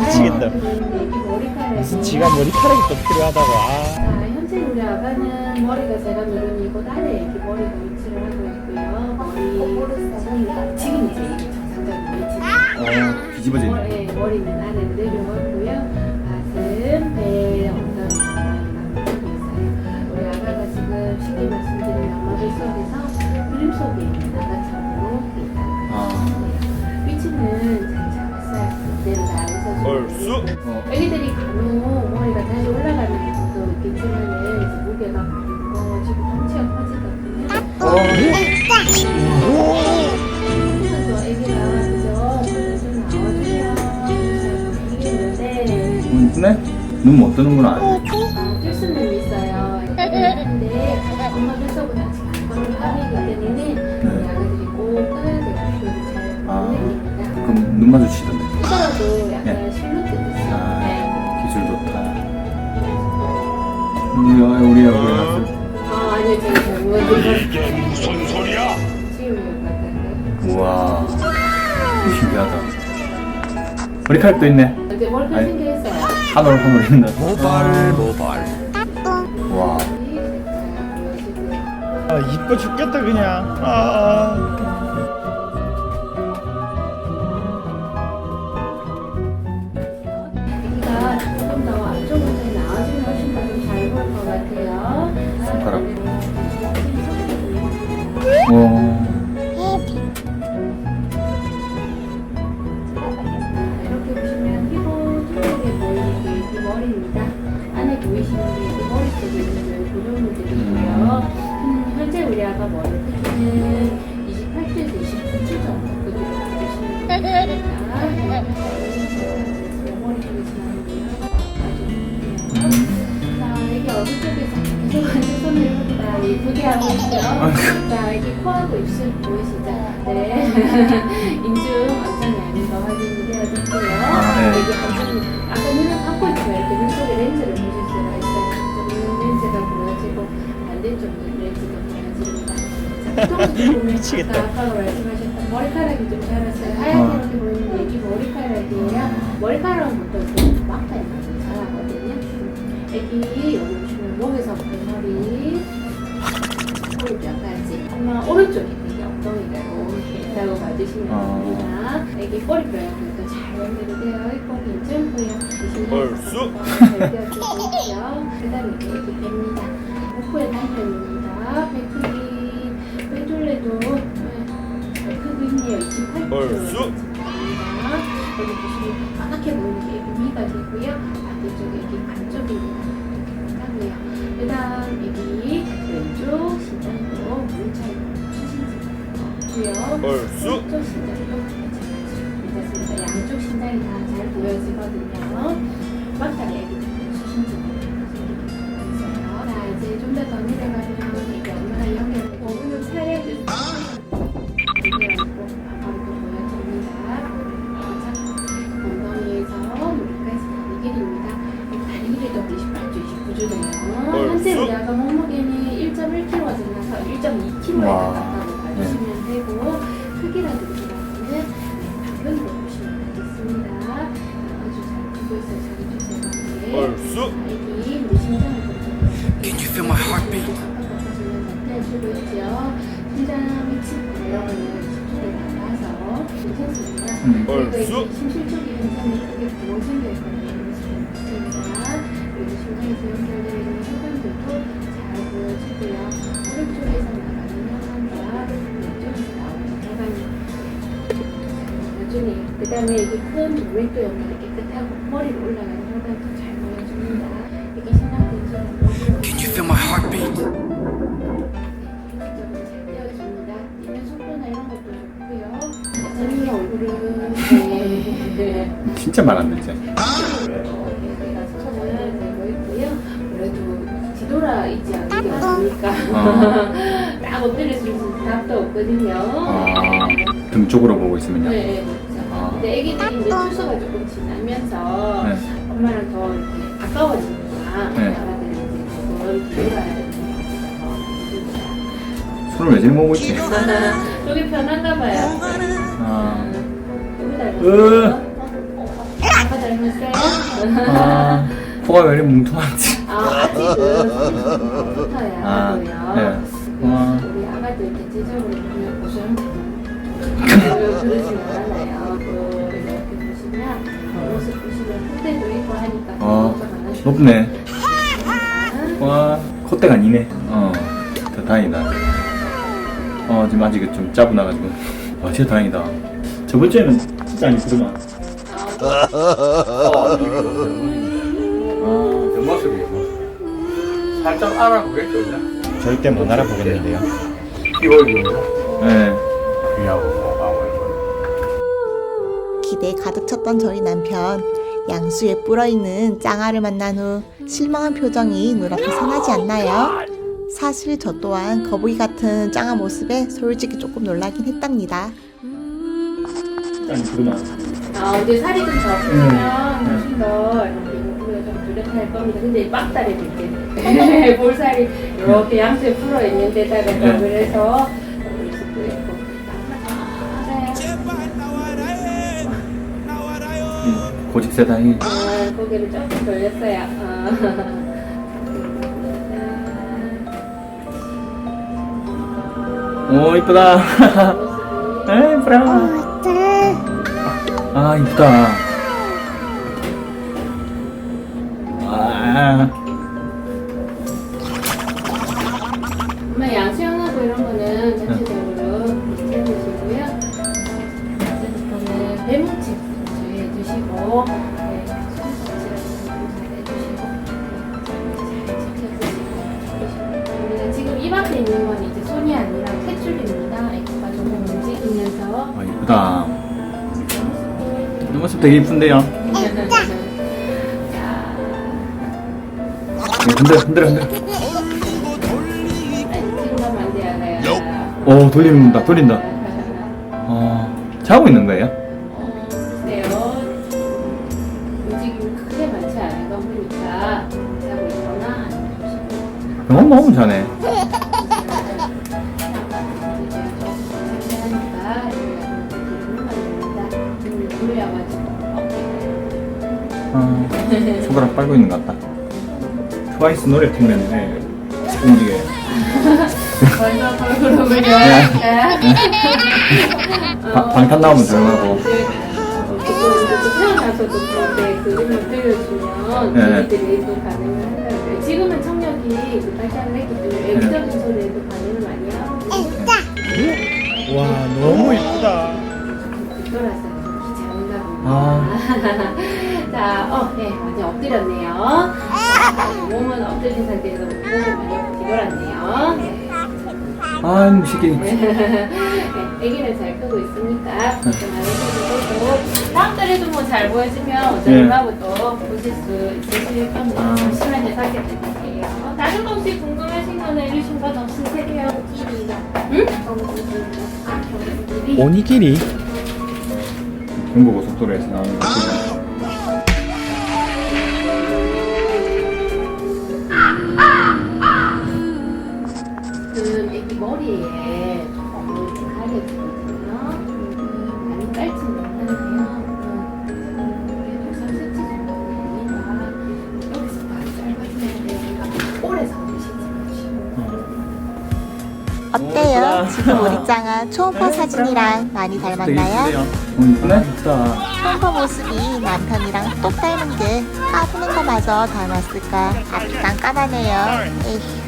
미치겠다. 무슨 지가 머리카락이 또 필요하다고. 아. 자, 현재 우리 아가는 머리가 제가 이곳 아래 이렇게 머리가 위치를 하고 있고요. 머리 지금 이제 이게 정상적인 위치입니다. 어, 뒤집어져 있네. 머리, 머리는 아래로 내려왔고요. 가슴, 배, 엉덩이 막히고 있어요. 우리 아가가 지금 쉽게 말씀드리면 엄마들 속에서 그림 속에 있는 얼쑤. 어. 애기들이 간혹 머리가 다시 올라가는 경우도 있겠지만은 이제 무게가 많이 무거워지고 덩치가 커지거든요. 그래서 애기가 그죠? 먼저 좀 나와주면 잘 모르겠는데 눈 뜨네? 눈 못 뜨는구나. 어, 뜰 수는 있어요. 근데 엄마 뱃속은 아직 가까운 까매기 때문에 우리 아가들이 꼭 떠야 될 필요를 잘 아. 못. 그럼 눈 마주치던데. 뜨더라도 우리 우리 얼굴에 났을 아 아니요 저기 잘못 이게 무슨 소리야? 지금 같은데. 우와. 신기하다. 머리카락도 있네. 이제 머리카락 아니. 한올 한올 있는 모발 모발. 와. 아 이뻐 죽겠다 그냥. 아. 아 아, 어. 이렇게 보시면 피부 쪽에 보이는 게 이게 머리입니다. 안에 보이시는 게 이게 머리 쪽에 있는 고정물들이고요. 음, 현재 우리 아가 머리 크기는 28주에서 29주 정도 크기로 보시면 됩니다. 해봅니다. 예쁘게 하고 있죠. 자, 여기 코하고 입술 보이시죠? 네. 인중 완전히 아닌 거 확인이 되어졌고요. 아, 네. 여기 완전히 아까 눈을 감고 있지만 이렇게 눈 속에 렌즈를 보실 수가 있어요. 이쪽은 렌즈가 보여지고 반대쪽 눈 렌즈가 보여집니다. 보면 미치겠다. 아까, 말씀하셨던 머리카락이 좀 자랐어요. 하얗게 어. 이렇게 보이는 게 이게 머리카락이에요. 머리카락은 보통 그 막판에 자라거든요. 애기 여기 보시면 목에서부터 머리 꼬리뼈까지 엄마 오른쪽에 엉덩이가 이렇게 있다고 봐주시면 아. 됩니다. 애기 꼬리뼈도 잘 연결되어 있고 괜찮고요. 얼쑤. 잘 있죠. 그 다음에 이게 애기 뺍니다. 목포의 단편입니다. 배 크기 빼둘레도 잘 크고 있네요. 28kg. 얼쑤. 여기 보시면 까맣게 보이는 게 애기 위가 되고요. 반대쪽에 애기 반쪽입니다. 하고요. 그 다음 여기 얼쑤. 양쪽 신장이 다 잘 보여지거든요. 막다리 주네요. 그 다음에 이게 큰 왼쪽 연결이 깨끗하고 머리로 올라가는 혈관도 잘 보여줍니다. 이게 신장 근처는 언니 얼굴은 네. 진짜 말 안 듣지. 얘가 서서히 되고 있고요. 그래도 뒤돌아 있지 않습니까? 아. 딱 엎드릴 수 있는 답도 없거든요. 아, 등 쪽으로 보고 있으면요. 네, 그렇죠. 아. 근데 애기들이 이제 추수가 조금 지나면서 네. 엄마랑 더 이렇게 가까워지니까 네. 아가들이 이제 조금 뒤돌아야 되는 거 손을 왜 지금 보고 있지? 여기 편한가 봐요. 아. 으. 괜찮으세요? 아, 코가 왜 이렇게 뭉퉁한지. 아, 붙어야 아, 하고요. 네. 와. 우리 아가들 대체적으로 보면 보시면 그러지는 않아요. 그 이렇게 보시면 모습 보시면 콧대도 있고 하니까 어, 걱정 안 하셔도 높네. 와, 콧대가 아니네. 어, 더 다행이다. 어, 지금 아직 좀 짜분나가지고. 와, 진짜 다행이다. 저번 주에는 진짜 아니구만. 아, 뒷모습이 살짝 알아보겠죠, 이제? 절대 못 알아보겠는데요. 끼워주는 네. 귀하고 뭐하고 기대에 가득 찼던 저희 남편 양수에 불어있는 짱아를 만난 후 실망한 표정이 눈앞에 선하지 않나요? 사실 저 또한 거북이 같은 짱아 모습에 솔직히 조금 놀라긴 했답니다. 아니구만. 아, 이제 살이 좀 적으면 음. 훨씬 더 이렇게 목표가 좀 뚜렷할 겁니다. 근데 빡다리 이렇게 볼살이 이렇게 양쪽에 풀어 있는 데다가 또 네. 그래서 올 수도 있고. 아, 음, 고집 세다니. 아, 고개를 조금 돌렸어요. 아. 오, 이쁘다. 모습이. 에이, 브라워. 아, 이쁘다. 아, 되게 이쁜데요. 자, 네, 흔들어, 흔들어, 흔들어. 오, 돌린다, 돌린다. 어, 자고 있는 거예요? 어, 글쎄요. 움직 아, 손가락 빨고 있는 것 같다. 트와이스 노래 틀면 네, 움직여요. 벌써 걸그룹을 네. 방- 방탄 나오면 조용하고. 태어나서도 그런데 그림을 그려주면 네. 저희들이 또 반응을 하더라고요. 지금은 청력이 그 발달을 했기 때문에 애기적인 소리에도 반응을 많이 하고 와 너무 이쁘다. 아. 자, 어, 네, 완전 엎드렸네요. 자, 몸은 엎드린 상태에서 몸을 많이 옆으로 뒤돌았네요. 네. 아, 무식이. 네, 아기는 잘 크고 있으니까 걱정 안 해주셔도 되고 다음 달에도 뭐 잘 보여주면 네. 어쩌라고 또 보실 수 있으실 겁니다. 아. 잠시만요, 살게 드릴게요. 다른 거 혹시 궁금하신 거나 이러신 건 없으세요? 응? 아, 오니기리. 경부고속도로에서 나오는 어때요? 지금 우리 짱아 초음파 사진이랑 많이 닮았나요? 이쁘네요. 어. 초음파 모습이 남편이랑 똑 닮은 게 까부는 거마저 닮았을까? 아주 깜깜하네요. 에휴.